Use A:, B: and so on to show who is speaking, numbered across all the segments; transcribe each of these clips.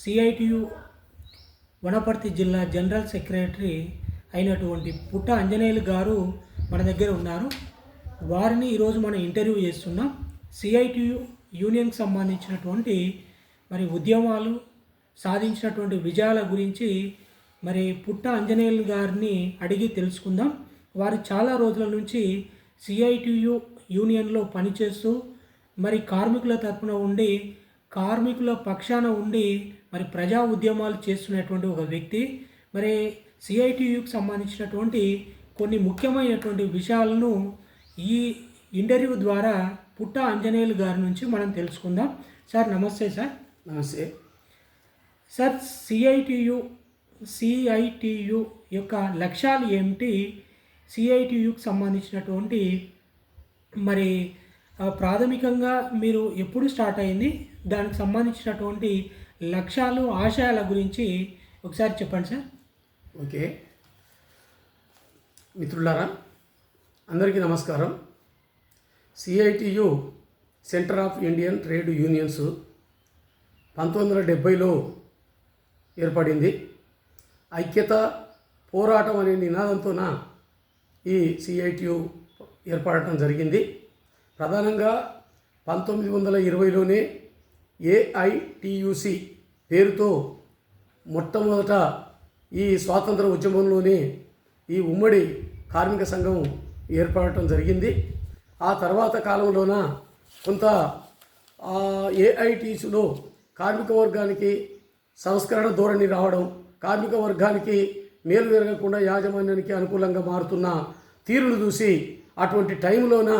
A: CITU Wanaparthy జిల్లా general secretary అయినటువంటి పుట్ట అంజనేయులు గారు మన దగ్గర ఉన్నారు. వారిని ఈరోజు మనం ఇంటర్వ్యూ చేస్తున్నాం. సిఐటియు యూనియన్కి సంబంధించినటువంటి మరి ఉద్యమాలు సాధించినటువంటి విజయాల గురించి మరి పుట్ట అంజనేయులు గారిని అడిగి తెలుసుకుందాం. వారు చాలా రోజుల నుంచి సిఐటియు యూనియన్లో పనిచేస్తూ మరి కార్మికుల తరపున ఉండి కార్మికుల పక్షాన ఉండి మరి ప్రజా ఉద్యమాలు చేస్తున్నటువంటి ఒక వ్యక్తి మరి సిఐటియుకి సంబంధించినటువంటి కొన్ని ముఖ్యమైనటువంటి విషయాలను ఈ ఇంటర్వ్యూ ద్వారా పుట్ట అంజనేయులు గారి నుంచి మనం తెలుసుకుందాం. సార్ నమస్తే సార్.
B: నమస్తే.
A: సార్ సిఐటియు సిఐటియు యొక్క లక్ష్యాలు ఏమిటి? సిఐటియుకి సంబంధించినటువంటి మరి ప్రాథమికంగా మీరు ఎప్పుడు స్టార్ట్ అయింది? దానికి సంబంధించినటువంటి లక్ష్యాలు ఆశయాల గురించి ఒకసారి చెప్పండి సార్.
B: ఓకే. మిత్రులారా అందరికీ నమస్కారం. CITU centre of Indian trade unions పంతొమ్మిది వందల డెబ్భైలో ఏర్పడింది. ఐక్యత పోరాటం అనే నినాదంతోన ఈ సిఐటియు ఏర్పడటం జరిగింది. ప్రధానంగా పంతొమ్మిది వందల ఇరవైలోనే ఏఐటియుసి పేరుతో మొట్టమొదట ఈ స్వాతంత్ర ఉద్యమంలోనే ఈ ఉమ్మడి కార్మిక సంఘం ఏర్పడటం జరిగింది. ఆ తర్వాత కాలంలోన కొంత ఏఐటీసీలో కార్మిక వర్గానికి సంస్కరణ ధోరణి రావడం కార్మిక వర్గానికి మేలు జరగకుండా యాజమాన్యానికి అనుకూలంగా మారుతున్న తీరును చూసి అటువంటి టైంలోన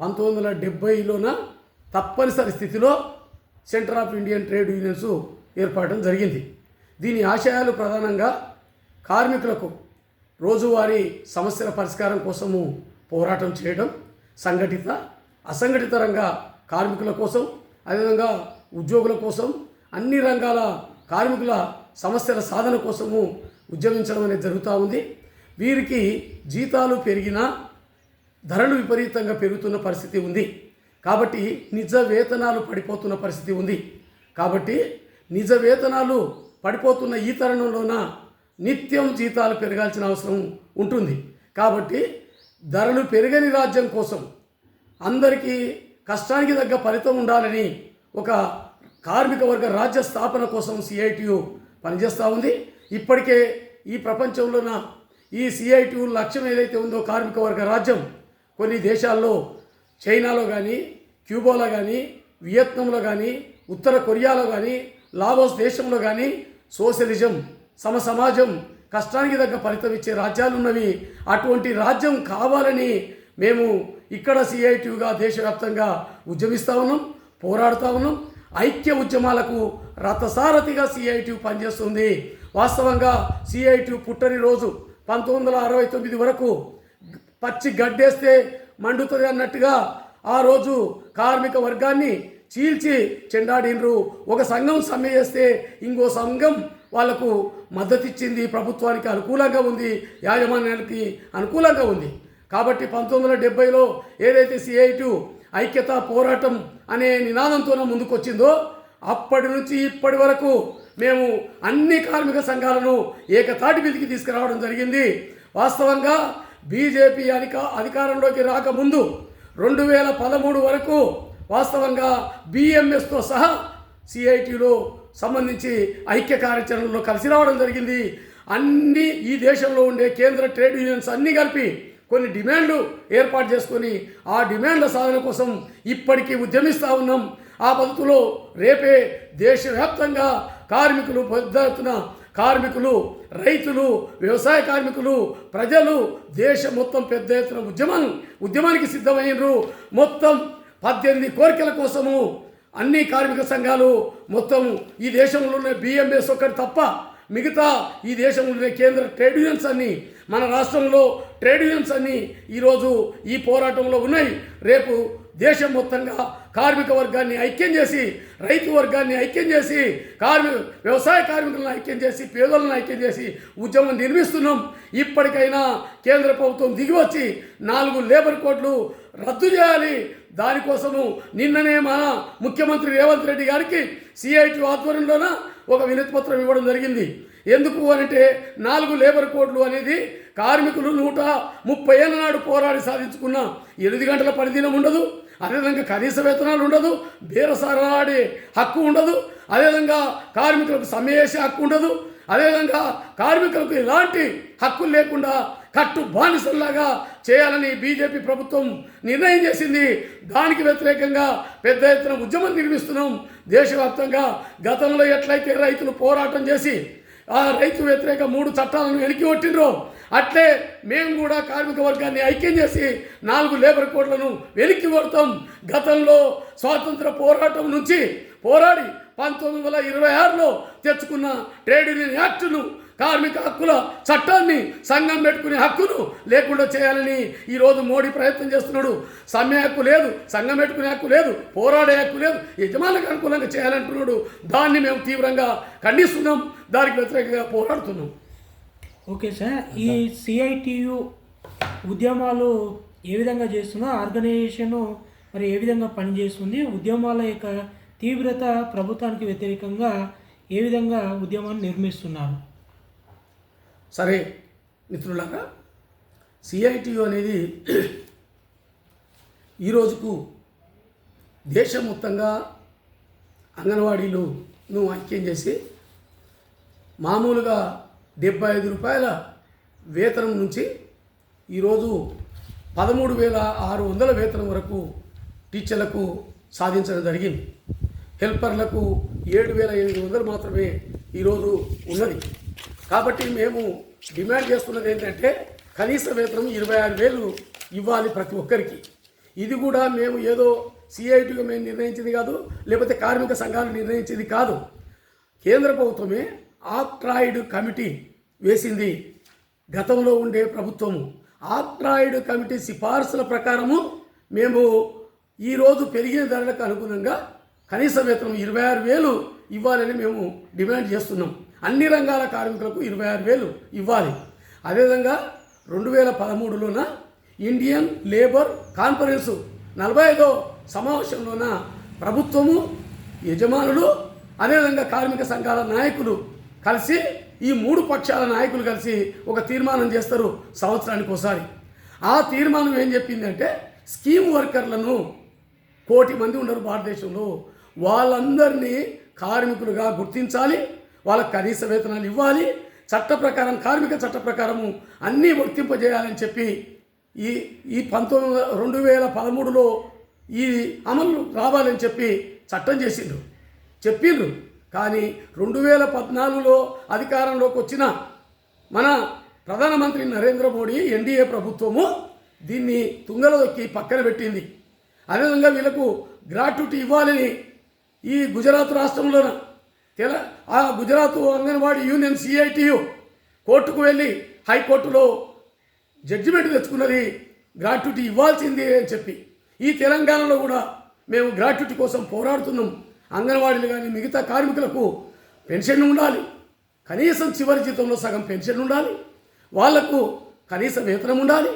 B: పంతొమ్మిది వందల డెబ్భైలోన తప్పనిసరి స్థితిలో centre of Indian trade unions ఏర్పడటం జరిగింది. దీని ఆశయాలు ప్రధానంగా కార్మికులకు రోజువారీ సమస్యల పరిష్కారం కోసము పోరాటం చేయడం సంఘటిత అసంఘటిత రంగ కార్మికుల కోసం అదేవిధంగా ఉద్యోగుల కోసం అన్ని రంగాల కార్మికుల సమస్యల సాధన కోసము ఉద్యమించడం అనేది జరుగుతూ ఉంది. వీరికి జీతాలు పెరిగినా ధరలు విపరీతంగా పెరుగుతున్న పరిస్థితి ఉంది. కాబట్టి నిజ వేతనాలు పడిపోతున్న పరిస్థితి ఉంది. కాబట్టి నిజ వేతనాలు పడిపోతున్న ఈ తరుణంలోన నిత్యం జీతాలు పెరగాల్సిన అవసరం ఉంటుంది. కాబట్టి ధరలు పెరగని రాజ్యం కోసం అందరికీ కష్టానికి తగ్గ ఫలితం ఉండాలని ఒక కార్మిక వర్గ రాజ్య స్థాపన కోసం సిఐటియు పనిచేస్తూ ఉంది. ఇప్పటికే ఈ ప్రపంచంలోన ఈ సిఐటియు లక్ష్యం ఏదైతే ఉందో కార్మిక వర్గ రాజ్యం కొన్ని దేశాల్లో చైనాలో కానీ క్యూబాలో కానీ వియత్నంలో కానీ ఉత్తర కొరియాలో కానీ లావోస్ దేశంలో కానీ సోషలిజం సమ సమాజం కష్టానికి తగ్గ ఫలితం ఇచ్చే రాజ్యాలు ఉన్నవి. అటువంటి రాజ్యం కావాలని మేము ఇక్కడ సిఐటియుగా దేశవ్యాప్తంగా ఉద్యమిస్తూ ఉన్నాం పోరాడుతూ ఉన్నాం. ఐక్య ఉద్యమాలకు రథసారథిగా సిఐటియు పనిచేస్తుంది. వాస్తవంగా సిఐటియు పుట్టని రోజు పంతొమ్మిది వందల అరవై తొమ్మిది వరకు పచ్చి గడ్డేస్తే మండుతుంది అన్నట్టుగా ఆ రోజు కార్మిక వర్గాన్ని చీల్చి చెండాడినరు. ఒక సంఘం సమ్మె చేస్తే ఇంకో సంఘం వాళ్ళకు మద్దతు ఇచ్చింది ప్రభుత్వానికి అనుకూలంగా ఉంది యాజమాన్యానికి అనుకూలంగా ఉంది. కాబట్టి పంతొమ్మిది వందల డెబ్బైలో ఏదైతే సిఐటు ఐక్యత పోరాటం అనే నినాదంతోనే ముందుకొచ్చిందో అప్పటి నుంచి ఇప్పటి వరకు మేము అన్ని కార్మిక సంఘాలను ఏకతాటి మీదకి తీసుకురావడం జరిగింది. వాస్తవంగా బీజేపీ అధిక అధికారంలోకి రాకముందు రెండు వేల పదమూడు వరకు వాస్తవంగా బిఎంఎస్తో సహా సిఐటిలో సంబంధించి ఐక్య కార్యాచరణలో కలిసి రావడం జరిగింది. అన్ని ఈ దేశంలో ఉండే కేంద్ర ట్రేడ్ యూనియన్స్ అన్నీ కలిపి కొన్ని డిమాండ్లు ఏర్పాటు చేసుకొని ఆ డిమాండ్ల సాధన కోసం ఇప్పటికీ ఉద్యమిస్తూ ఉన్నాం. ఆ పద్ధతిలో రేపే దేశవ్యాప్తంగా కార్మికులు పెద్ద ఎత్తున కార్మికులు రైతులు వ్యవసాయ కార్మికులు ప్రజలు దేశం మొత్తం పెద్ద ఎత్తున ఉద్యమం ఉద్యమానికి సిద్ధమైనరు మొత్తం పద్దెనిమిది కోరికల కోసము అన్ని కార్మిక సంఘాలు మొత్తం ఈ దేశంలో ఉన్న బిఎంఎస్ ఒక్కటి తప్ప మిగతా ఈ దేశంలోనే కేంద్ర ట్రేడ్ యూనియన్స్ అన్ని మన రాష్ట్రంలో ట్రేడ్ యూనియన్స్ అన్ని ఈరోజు ఈ పోరాటంలో ఉన్నాయి. రేపు దేశం మొత్తంగా కార్మిక వర్గాన్ని ఐక్యం చేసి రైతు వర్గాన్ని ఐక్యం చేసి కార్మి వ్యవసాయ కార్మికులను ఐక్యం చేసి పేదలను ఐక్యం చేసి ఉద్యమం నిర్మిస్తున్నాం. ఇప్పటికైనా కేంద్ర ప్రభుత్వం దిగివచ్చి నాలుగు లేబర్ కోడ్లు రద్దు చేయాలి. దానికోసము నిన్ననే మన ముఖ్యమంత్రి రేవంత్ రెడ్డి గారికి సిఐటి ఆధ్వర్యంలోన ఒక వినతిపత్రం ఇవ్వడం జరిగింది. ఎందుకు అనంటే నాలుగు లేబర్ కోడ్లు అనేది కార్మికులు నూట ముప్పై ఏళ్ళ నాడు పోరాడి సాధించుకున్న ఎనిమిది గంటల పనిదినం ఉండదు. అదేవిధంగా కనీస వేతనాలు ఉండదు బేరసారాడే హక్కు ఉండదు అదేవిధంగా కార్మికులకు సమ్మె చేసే హక్కు ఉండదు అదేవిధంగా కార్మికులకు ఎలాంటి హక్కులు లేకుండా కట్టు బానిసల్లాగా చేయాలని బీజేపీ ప్రభుత్వం నిర్ణయం చేసింది. దానికి వ్యతిరేకంగా పెద్ద ఎత్తున ఉద్యమం నిర్మిస్తున్నాం. దేశవ్యాప్తంగా గతంలో ఎట్లయితే రైతులు పోరాటం చేసి ఆ రైతు వ్యతిరేక మూడు చట్టాలను వెనక్కి కొట్టినరు అట్లే మేము కూడా కార్మిక వర్గాన్ని ఐక్యం చేసి నాలుగు లేబర్ కోడ్లను వెనక్కి కొడతాం. గతంలో స్వాతంత్ర పోరాటం నుంచి పోరాడి పంతొమ్మిది వందల ఇరవై ఆరులో తెచ్చుకున్న ట్రేడ్ యూనియన్ యాక్టును కార్మిక హక్కుల చట్టాన్ని సంఘం పెట్టుకునే హక్కును లేకుండా చేయాలని ఈరోజు మోడీ ప్రయత్నం చేస్తున్నాడు. సమ్మె హక్కు లేదు సంఘం పెట్టుకునే హక్కు లేదు పోరాడే హక్కు లేదు యజమానికి అనుకూలంగా చేయాలంటున్నాడు. దాన్ని మేము తీవ్రంగా ఖండిస్తున్నాం. దానికి వ్యతిరేకంగా పోరాడుతున్నాం.
A: ఓకే సార్ ఈ సిఐటియు ఉద్యమాలు ఏ విధంగా చేస్తుందో ఆర్గనైజేషన్ మరి ఏ విధంగా పనిచేస్తుంది ఉద్యమాల యొక్క తీవ్రత ప్రభుత్వానికి వ్యతిరేకంగా ఏ విధంగా ఉద్యమాన్ని నిర్మిస్తున్నారు?
B: సరే మిత్రులారా సిఐటియు అనేది ఈ దేశం మొత్తంగా అంగన్వాడీలను ఐక్యం చేసి మామూలుగా డెబ్బై ఐదు రూపాయల వేతనం నుంచి ఈరోజు పదమూడు వేల ఆరు వందల వేతనం వరకు టీచర్లకు సాధించడం జరిగింది. హెల్పర్లకు ఏడు వేల ఎనిమిది వందలు మాత్రమే ఈరోజు ఉన్నది. కాబట్టి మేము డిమాండ్ చేస్తున్నది ఏంటంటే కనీస వేతనం ఇరవై ఆరు వేలు ఇవ్వాలి ప్రతి ఒక్కరికి. ఇది కూడా మేము ఏదో సిఐటిగా మేము నిర్ణయించింది కాదు లేకపోతే కార్మిక సంఘాలు నిర్ణయించింది కాదు. కేంద్ర ప్రభుత్వమే ఆక్ట్రాయిడ్ కమిటీ వేసింది. గతంలో ఉండే ప్రభుత్వము. ఆక్ట్రాయిడ్ కమిటీ సిఫార్సుల ప్రకారము మేము ఈరోజు పెరిగిన ధరలకు అనుగుణంగా కనీస వేతనం ఇరవై ఆరు వేలు ఇవ్వాలని మేము డిమాండ్ చేస్తున్నాం. అన్ని రంగాల కార్మికులకు ఇరవై ఆరు వేలు ఇవ్వాలి. అదేవిధంగా రెండు వేల పదమూడులోన ఇండియన్ లేబర్ కాన్ఫరెన్సు నలభై ఐదో సమావేశంలోన ప్రభుత్వము యజమానులు అదేవిధంగా కార్మిక సంఘాల నాయకులు కలిసి ఈ మూడు పక్షాల నాయకులు కలిసి ఒక తీర్మానం చేస్తారు సంవత్సరానికి ఒకసారి. ఆ తీర్మానం ఏం చెప్పిందంటే స్కీమ్ వర్కర్లను కోటి మంది ఉన్నారు భారతదేశంలో. వాళ్ళందరినీ కార్మికులుగా గుర్తించాలి వాళ్ళకి కనీస వేతనాలు ఇవ్వాలి చట్ట ప్రకారం కార్మిక చట్ట ప్రకారము అన్నీ వర్తింపజేయాలని చెప్పి ఈ ఈ పంతొమ్మిది రెండు వేల పదమూడులో ఈ అమలు రావాలని చెప్పి చట్టం చేసిండ్రు. చెప్పిండ్రు కానీ రెండు వేల పద్నాలుగులో అధికారంలోకి వచ్చిన మన ప్రధానమంత్రి నరేంద్ర మోడీ ఎన్డీఏ ప్రభుత్వము దీన్ని తుంగలో పక్కన పెట్టింది. అదేవిధంగా వీళ్ళకు గ్రాట్యుటీ ఇవ్వాలని ఈ గుజరాత్ రాష్ట్రంలోన తెల ఆ గుజరాత్ అంగన్వాడీ యూనియన్ సిఐటియు కోర్టుకు వెళ్ళి హైకోర్టులో జడ్జిమెంట్ తెచ్చుకున్నది గ్రాట్యుటీ ఇవ్వాల్సిందే అని చెప్పి. ఈ తెలంగాణలో కూడా మేము గ్రాట్యుటీ కోసం పోరాడుతున్నాం. అంగన్వాడీలు కానీ మిగతా కార్మికులకు పెన్షన్ ఉండాలి. కనీసం చివరి జీతంలో సగం పెన్షన్ ఉండాలి. వాళ్ళకు కనీస వేతనం ఉండాలి.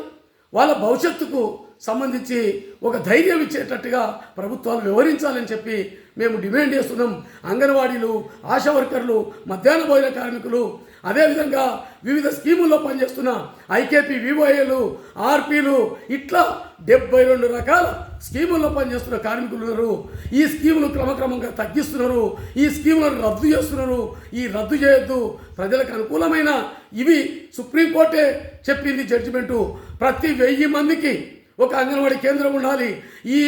B: వాళ్ళ భవిష్యత్తుకు సంబంధించి ఒక ధైర్యం ఇచ్చేటట్టుగా ప్రభుత్వాలు వివరించాలని చెప్పి మేము డిమాండ్ చేస్తున్నాం. అంగన్వాడీలు ఆశా వర్కర్లు మధ్యాహ్న భోజన కార్మికులు అదేవిధంగా వివిధ స్కీముల్లో పనిచేస్తున్న ఐకేపీ వివోఏలు ఆర్పీలు ఇట్లా డెబ్బై రెండు రకాల స్కీముల్లో పనిచేస్తున్న కార్మికులు ఉన్నారు ఈ స్కీములు క్రమక్రమంగా తగ్గిస్తున్నారు. ఈ స్కీములను రద్దు చేస్తున్నారు. ఈ రద్దు చేయొద్దు. ప్రజలకు అనుకూలమైన ఇవి సుప్రీంకోర్టే చెప్పింది జడ్జిమెంటు. ప్రతి వెయ్యి మందికి ఒక అంగన్వాడీ కేంద్రం ఉండాలి. ఈ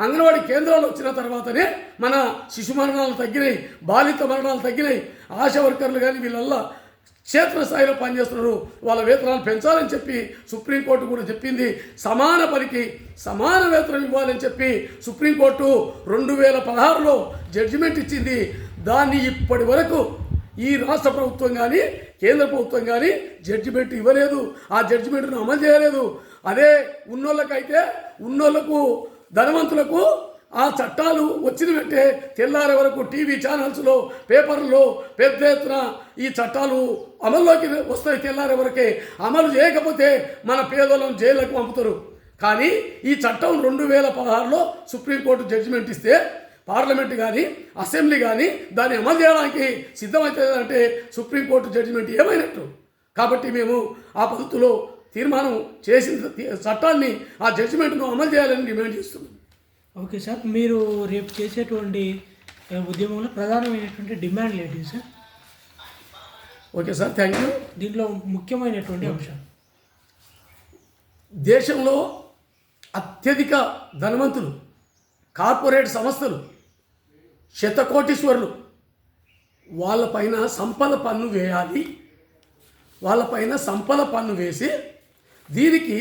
B: అంగన్వాడీ కేంద్రాలు వచ్చిన తర్వాతనే మన శిశు మరణాలు తగ్గినాయి బాలిత మరణాలు తగ్గినాయి. ఆశా వర్కర్లు కానీ వీళ్ళల్లా క్షేత్రస్థాయిలో పనిచేస్తున్నారు. వాళ్ళ వేతనాలు పెంచాలని చెప్పి సుప్రీంకోర్టు కూడా చెప్పింది. సమాన పనికి సమాన వేతనం ఇవ్వాలని చెప్పి సుప్రీంకోర్టు రెండు వేల పదహారులో జడ్జిమెంట్ ఇచ్చింది. దాన్ని ఇప్పటి వరకు ఈ రాష్ట్ర ప్రభుత్వం కానీ కేంద్ర ప్రభుత్వం కానీ జడ్జిమెంట్ ఇవ్వలేదు. ఆ జడ్జిమెంట్ను అమలు చేయలేదు. అదే ఉన్నోళ్ళకైతే ఉన్నోళ్ళకు ధనవంతులకు ఆ చట్టాలు వచ్చిన వెంటే తెల్లారే వరకు టీవీ ఛానల్స్లో పేపర్లో పెద్ద ఎత్తున ఈ చట్టాలు అమల్లోకి వస్తాయి తెల్లారే వరకే. అమలు చేయకపోతే మన పేదలను జైళ్ళకు పంపుతారు. కానీ ఈ చట్టం రెండు వేల పదహారులో సుప్రీంకోర్టు జడ్జిమెంట్ ఇస్తే పార్లమెంట్ కానీ అసెంబ్లీ కానీ దాన్ని అమలు చేయడానికి సిద్ధమవుతుందంటే సుప్రీంకోర్టు జడ్జిమెంట్ ఏమైనట్టు? కాబట్టి మేము ఆ పద్ధతిలో తీర్మానం చేసిన చట్టాన్ని ఆ జడ్జిమెంట్ను అమలు చేయాలని డిమాండ్ చేస్తున్నాం.
A: ఓకే సార్ మీరు రేపు చేసేటువంటి ఉద్యమంలో ప్రధానమైనటువంటి డిమాండ్లు ఏంటి sir?
B: Okay sir thank you.
A: దీంట్లో ముఖ్యమైనటువంటి అంశం.
B: దేశంలో అత్యధిక ధనవంతులు కార్పొరేట్ సంస్థలు శతకోటీశ్వరులు వాళ్ళపైన సంపద పన్ను వేయాలి వాళ్ళపైన సంపద పన్ను వేసి దీనికి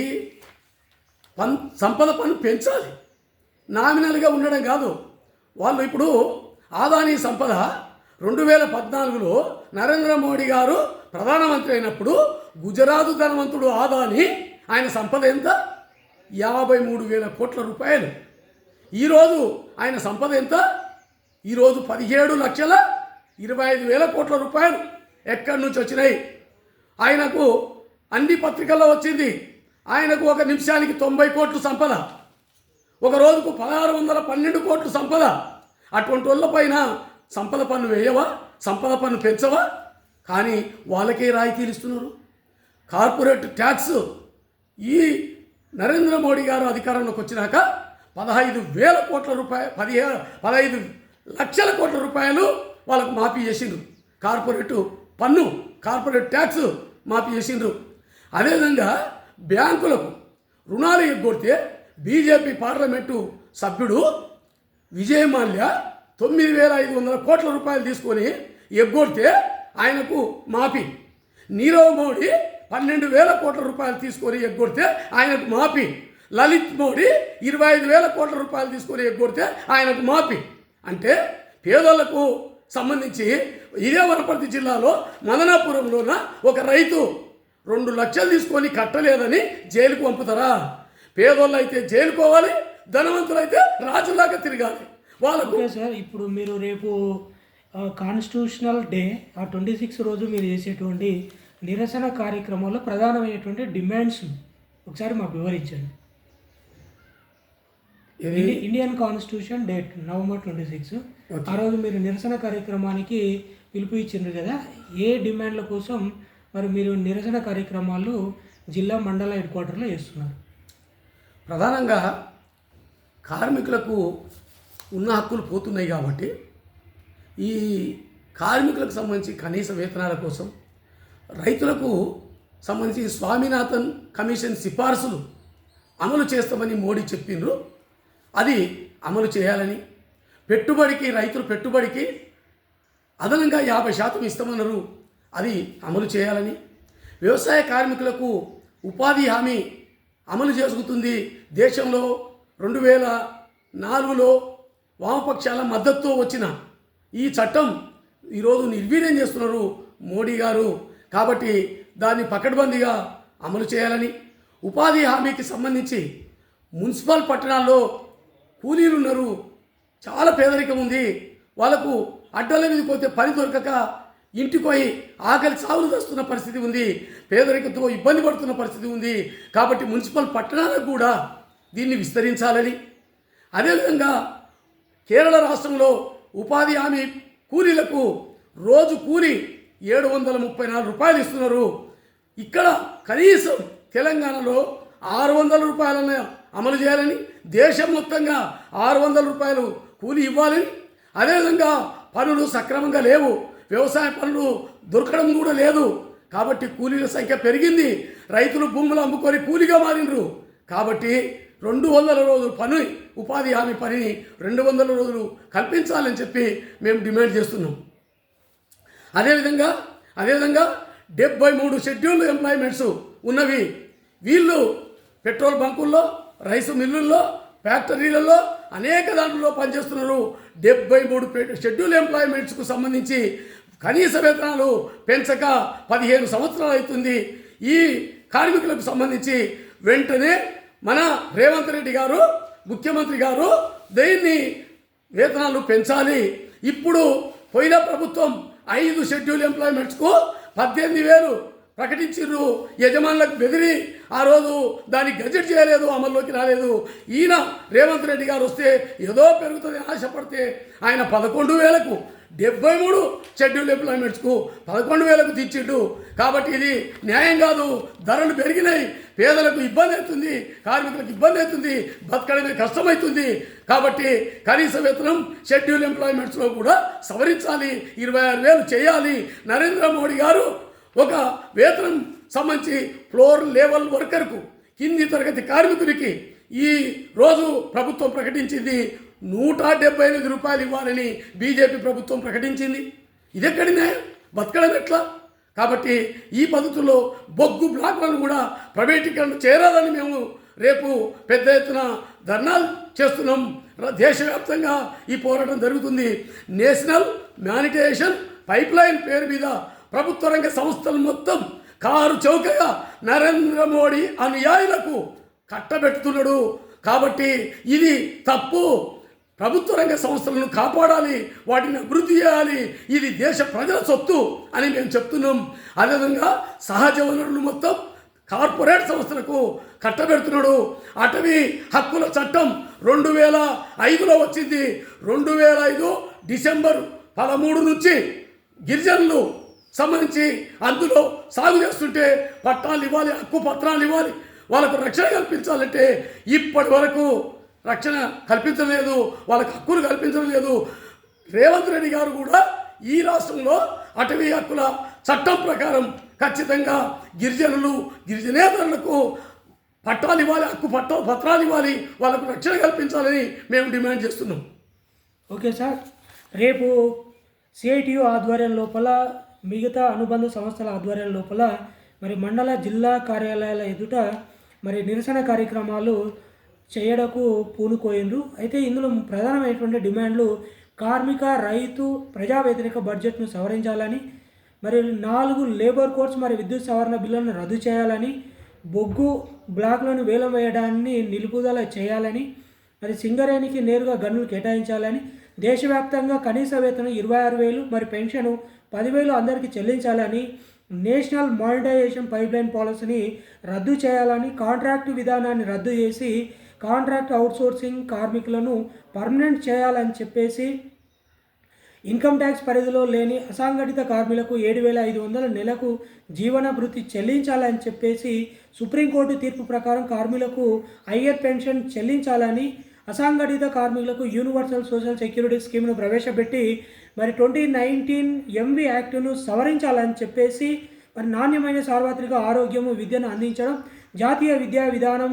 B: పన్ సంపద పన్ను పెంచాలి. నామినల్గా ఉండడం కాదు. వాళ్ళు ఇప్పుడు ఆదాని సంపద రెండు వేల పద్నాలుగులో నరేంద్ర మోడీ గారు ప్రధానమంత్రి అయినప్పుడు గుజరాత్ ధనవంతుడు ఆదాని ఆయన సంపద ఎంత? యాభై మూడు వేల కోట్ల రూపాయలు. ఈరోజు ఆయన సంపద ఎంత? ఈరోజు పదిహేడు లక్షల ఇరవై ఐదు వేల కోట్ల రూపాయలు ఎక్కడి నుంచి వచ్చినాయి? ఆయనకు అన్ని పత్రికల్లో వచ్చింది. ఆయనకు ఒక నిమిషానికి తొంభై కోట్లు సంపద. ఒక రోజుకు పదహారు వందల పన్నెండు కోట్లు సంపద. అటువంటి వాళ్ళ పైన సంపద పన్ను వేయవా? సంపద పన్ను పెంచవా? కానీ వాళ్ళకే రాయితీలు ఇస్తున్నారు. కార్పొరేట్ ట్యాక్స్ ఈ నరేంద్ర మోడీ గారు అధికారంలోకి వచ్చినాక పదహైదు వేల కోట్ల రూపాయలు పదిహేను పదహైదు లక్షల కోట్ల రూపాయలు వాళ్ళకు మాఫీ చేసిండ్రు. కార్పొరేట్ పన్ను కార్పొరేట్ ట్యాక్స్ మాఫీ చేసిండ్రు. అదేవిధంగా బ్యాంకులకు రుణాలు ఎగ్గొడితే బీజేపీ పార్లమెంటు సభ్యుడు విజయ్ మాల్య తొమ్మిది వేల ఐదు వందల కోట్ల రూపాయలు తీసుకొని ఎగ్గొడితే ఆయనకు మాఫీ. నీరవ్ మోడీ పన్నెండు వేల కోట్ల రూపాయలు తీసుకొని ఎగ్గొడితే ఆయనకు మాఫీ. లలిత్ మోడీ ఇరవై ఐదు వేల కోట్ల రూపాయలు తీసుకొని ఎగ్గొడితే ఆయనకు మాఫీ. అంటే పేదలకు సంబంధించి ఇదే వనపర్తి జిల్లాలో మదనాపురంలోన ఒక రైతు రెండు లక్షలు తీసుకొని కట్టలేదని జైలుకు పంపుతారా? పేదోళ్ళు అయితే జైలుకు పోవాలి ధనవంతులు అయితే రాజులాగా తిరగాలి. వాళ్ళకు
A: సార్ ఇప్పుడు మీరు రేపు కాన్స్టిట్యూషనల్ డే ఆ ట్వంటీ సిక్స్ రోజు మీరు చేసేటువంటి నిరసన కార్యక్రమంలో ప్రధానమైనటువంటి డిమాండ్స్ ఒకసారి మాకు వివరించండి. Indian constitution date November twenty six ఆ రోజు మీరు నిరసన కార్యక్రమానికి పిలుపు ఇచ్చిండ్రు కదా ఏ డిమాండ్ల కోసం మరి మీరు నిరసన కార్యక్రమాలు జిల్లా మండల హెడ్ క్వార్టర్లో చేస్తున్నారు?
B: ప్రధానంగా కార్మికులకు ఉన్న హక్కులు పోతున్నాయి కాబట్టి ఈ కార్మికులకు సంబంధించి కనీస వేతనాల కోసం రైతులకు సంబంధించి స్వామినాథన్ కమిషన్ సిఫార్సులు అమలు చేస్తామని మోడీ చెప్పిండ్రు. అది అమలు చేయాలని పెట్టుబడికి రైతులు పెట్టుబడికి అదనంగా యాభై శాతం ఇస్తామన్నారు. అది అమలు చేయాలని వ్యవసాయ కార్మికులకు ఉపాధి హామీ అమలు చేసుకుతుంది దేశంలో రెండు వేల నాలుగులో వామపక్షాల మద్దతుతో వచ్చిన ఈ చట్టం ఈరోజు నిర్వీర్యం చేస్తున్నారు మోడీ గారు. కాబట్టి దాన్ని పకడ్బందీగా అమలు చేయాలని ఉపాధి హామీకి సంబంధించి మున్సిపల్ పట్టణాల్లో కూలీలు ఉన్నారు చాలా పేదరికం ఉంది. వాళ్ళకు అడ్డల మీద పోతే పని దొరకక ఇంటికి ఆకలి చావులు తెస్తున్న పరిస్థితి ఉంది పేదరికంతో ఇబ్బంది పడుతున్న పరిస్థితి ఉంది. కాబట్టి మున్సిపల్ పట్టణాలకు కూడా దీన్ని విస్తరించాలని. అదేవిధంగా కేరళ రాష్ట్రంలో ఉపాధి హామీ కూలీలకు రోజు కూలి ఏడు వందల ముప్పై నాలుగు రూపాయలు ఇస్తున్నారు. ఇక్కడ కనీసం తెలంగాణలో ఆరు వందల రూపాయలను అమలు చేయాలని దేశం మొత్తంగా ఆరు వందల రూపాయలు కూలి ఇవ్వాలని. అదేవిధంగా పనులు సక్రమంగా లేవు. వ్యవసాయ పనులు దొరకడం కూడా లేదు. కాబట్టి కూలీల సంఖ్య పెరిగింది. రైతులు భూములు అమ్ముకొని కూలీగా మారినరు కాబట్టి రెండు వందల రోజులు పని ఉపాధి హామీ పనిని రెండు వందల రోజులు కల్పించాలని చెప్పి మేము డిమాండ్ చేస్తున్నాం. అదేవిధంగా అదేవిధంగా డెబ్బై మూడు షెడ్యూల్ ఎంప్లాయ్మెంట్స్ ఉన్నవి. వీళ్ళు పెట్రోల్ బంకుల్లో రైసు మిల్లుల్లో ఫ్యాక్టరీలలో అనేక దాంట్లో పనిచేస్తున్నారు. డెబ్బై మూడు షెడ్యూల్ ఎంప్లాయ్మెంట్స్కు సంబంధించి కనీస వేతనాలు పెంచక పదిహేను సంవత్సరాలు అవుతుంది. ఈ కార్మికులకు సంబంధించి వెంటనే మన రేవంత్ రెడ్డి గారు ముఖ్యమంత్రి గారు దీన్ని వేతనాలు పెంచాలి? ఇప్పుడు పోయిన ప్రభుత్వం ఐదు షెడ్యూల్ ఎంప్లాయ్మెంట్స్కు పద్దెనిమిది వేలు ప్రకటించిర్రు. యజమానులకు బెదిరి ఆ రోజు దాన్ని గజెట్ చేయలేదు అమల్లోకి రాలేదు. ఈయన రేవంత్ రెడ్డి గారు వస్తే ఏదో పెరుగుతుంది ఆశపడితే ఆయన పదకొండు వేలకు డెబ్బై మూడు షెడ్యూల్ ఎంప్లాయ్మెంట్స్కు పదకొండు వేలకు తెచ్చిండు కాబట్టి ఇది న్యాయం కాదు. ధరలు పెరిగినాయి. పేదలకు ఇబ్బంది అవుతుంది. కార్మికులకు ఇబ్బంది అవుతుంది. బతకడమే కష్టమవుతుంది. కాబట్టి కనీస వేతనం షెడ్యూల్ ఎంప్లాయ్మెంట్స్లో కూడా సవరించాలి. ఇరవై ఆరు వేలు చేయాలి. నరేంద్ర మోడీ గారు ఒక వేతనం సంబంధించి ఫ్లోర్ లెవెల్ వర్కర్కు కింది తరగతి కార్మికునికి ఈ రోజు ప్రభుత్వం ప్రకటించింది. నూట డెబ్బై ఎనిమిది రూపాయలు ఇవ్వాలని బీజేపీ ప్రభుత్వం ప్రకటించింది. ఇదెక్కడి న్యాయం? బతకడం ఎట్లా? కాబట్టి ఈ పద్ధతిలో బొగ్గు బ్లాక్లను కూడా ప్రైవేటీకరణ చేరాలని మేము రేపు పెద్ద ఎత్తున ధర్నాలు చేస్తున్నాం. దేశవ్యాప్తంగా ఈ పోరాటం జరుగుతుంది. నేషనల్ మ్యానిటేషన్ పైప్ లైన్ పేరు మీద ప్రభుత్వ రంగ సంస్థలు మొత్తం కారు చౌకగా నరేంద్ర మోడీ అనుయాయులకు కట్టబెడుతున్నాడు కాబట్టి ఇది తప్పు. ప్రభుత్వ రంగ సంస్థలను కాపాడాలి వాటిని అభివృద్ధి చేయాలి. ఇది దేశ ప్రజల సొత్తు అని మేము చెప్తున్నాం. అదేవిధంగా సహజ వనరులు మొత్తం కార్పొరేట్ సంస్థలకు కట్టబెడుతున్నాడు. అటవీ హక్కుల చట్టం రెండు వేల ఐదులో వచ్చింది. రెండు వేల ఐదు డిసెంబర్ పదమూడు నుంచి గిరిజనులు సంబంధించి అందులో సాగు చేస్తుంటే పట్టాలు ఇవ్వాలి హక్కు పత్రాలు ఇవ్వాలి వాళ్ళకు రక్షణ కల్పించాలంటే ఇప్పటి వరకు రక్షణ కల్పించలేదు వాళ్ళకి హక్కులు కల్పించడం లేదు. రేవంత్ రెడ్డి గారు కూడా ఈ రాష్ట్రంలో అటవీ హక్కుల చట్టం ప్రకారం ఖచ్చితంగా గిరిజనులు గిరిజనేతరులకు పట్టాలు ఇవ్వాలి హక్కు పట్ట పత్రాలు ఇవ్వాలి వాళ్ళకు రక్షణ కల్పించాలని మేము డిమాండ్ చేస్తున్నాం.
A: Okay sir. రేపు సిఐటియు ఆధ్వర్యం లోపల మిగతా అనుబంధ సంస్థల ఆధ్వర్యం లోపల మరి మండల జిల్లా కార్యాలయాల ఎదుట మరి నిరసన కార్యక్రమాలు చేయడకు పూనుకోయిండ్రు. అయితే ఇందులో ప్రధానమైనటువంటి డిమాండ్లు కార్మిక రైతు ప్రజా వ్యతిరేక బడ్జెట్ను సవరించాలని మరి నాలుగు లేబర్ కోడ్స్ మరి విద్యుత్ సవరణ బిల్లులను రద్దు చేయాలని బొగ్గు బ్లాక్లను వేలం వేయడాన్ని నిలుపుదల చేయాలని మరి సింగరేణికి నేరుగా గనులు కేటాయించాలని దేశవ్యాప్తంగా కనీస వేతనం ఇరవై ఆరు వేలు మరి పెన్షను పదివేలు అందరికీ చెల్లించాలని నేషనల్ మానిటైజేషన్ పైప్లైన్ పాలసీని రద్దు చేయాలని కాంట్రాక్టు విధానాన్ని రద్దు చేసి కాంట్రాక్ట్ అవుట్సోర్సింగ్ కార్మికులను పర్మనెంట్ చేయాలని చెప్పేసి ఇన్కమ్ ట్యాక్స్ పరిధిలో లేని అసంఘటిత కార్మికులకు ఏడు వేల ఐదు వందల నెలకు జీవన భృతి చెల్లించాలని చెప్పేసి సుప్రీంకోర్టు తీర్పు ప్రకారం కార్మికులకు హయ్యర్ పెన్షన్ చెల్లించాలని అసంఘటిత కార్మికులకు యూనివర్సల్ సోషల్ సెక్యూరిటీ స్కీమ్ను ప్రవేశపెట్టి మరి ట్వంటీ నైన్టీన్ ఎంవి యాక్టును సవరించాలని చెప్పేసి మరి నాణ్యమైన సార్వత్రిక ఆరోగ్యము విద్యను అందించడం జాతీయ విద్యా విధానం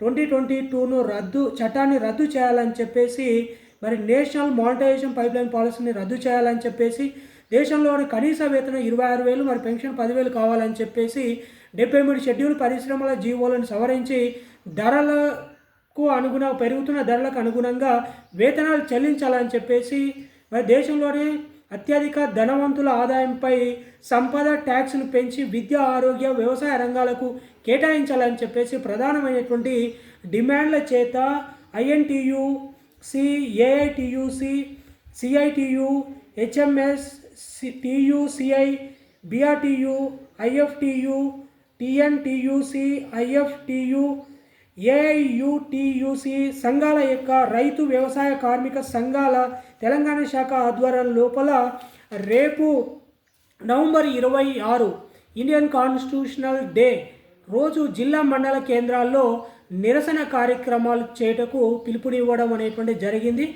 A: ట్వంటీ ట్వంటీ టూను రద్దు చట్టాన్ని రద్దు చేయాలని చెప్పేసి మరి నేషనల్ మానిటైజేషన్ పైప్లైన్ పాలసీని రద్దు చేయాలని చెప్పేసి దేశంలోని కనీస వేతనం ఇరవై ఆరు వేలు మరి పెన్షన్ పదివేలు కావాలని చెప్పేసి డెబ్బై మూడు షెడ్యూల్ పరిశ్రమల జీవోలను సవరించి ధరలకు అనుగుణ పెరుగుతున్న ధరలకు అనుగుణంగా వేతనాలు చెల్లించాలని చెప్పేసి మరి దేశంలోని అత్యధిక ధనవంతుల ఆదాయంపై సంపద ట్యాక్స్ను పెంచి విద్య ఆరోగ్య వ్యవసాయ రంగాలకు కేటాయించాలని చెప్పేసి ప్రధానమైనటువంటి డిమాండ్ల చేత INTUC AITUC CITU HMS TUCI BRTU IFTU TNTUC IFTU AIUTUC సంఘాల యొక్క రైతు వ్యవసాయ కార్మిక సంఘాల తెలంగాణ శాఖ ఆధ్వర్యం లోపల రేపు నవంబర్ ఇరవై ఆరు ఇండియన్ కాన్స్టిట్యూషనల్ డే రోజు జిల్లా మండల కేంద్రాల్లో నిరసన కార్యక్రమాలు చేయటకు పిలుపునివ్వడం అనేటువంటి జరిగింది.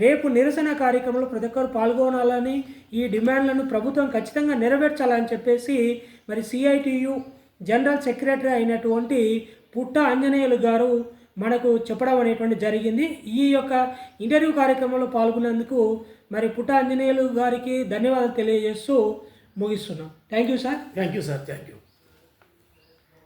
A: రేపు నిరసన కార్యక్రమంలో ప్రతి ఒక్కరు పాల్గొనాలని ఈ డిమాండ్లను ప్రభుత్వం ఖచ్చితంగా నెరవేర్చాలని చెప్పేసి మరి సిఐటియు జనరల్ సెక్రటరీ అయినటువంటి పుట్ట ఆంజనేయులు గారు మనకు చెప్పడం అనేటువంటి జరిగింది. ఈ యొక్క ఇంటర్వ్యూ కార్యక్రమంలో పాల్గొన్నందుకు మరి పుట్ట ఆంజనేయులు గారికి ధన్యవాదాలు తెలియజేస్తూ ముగిస్తున్నాం. Thank you sir.
B: Thank you sir. Thank you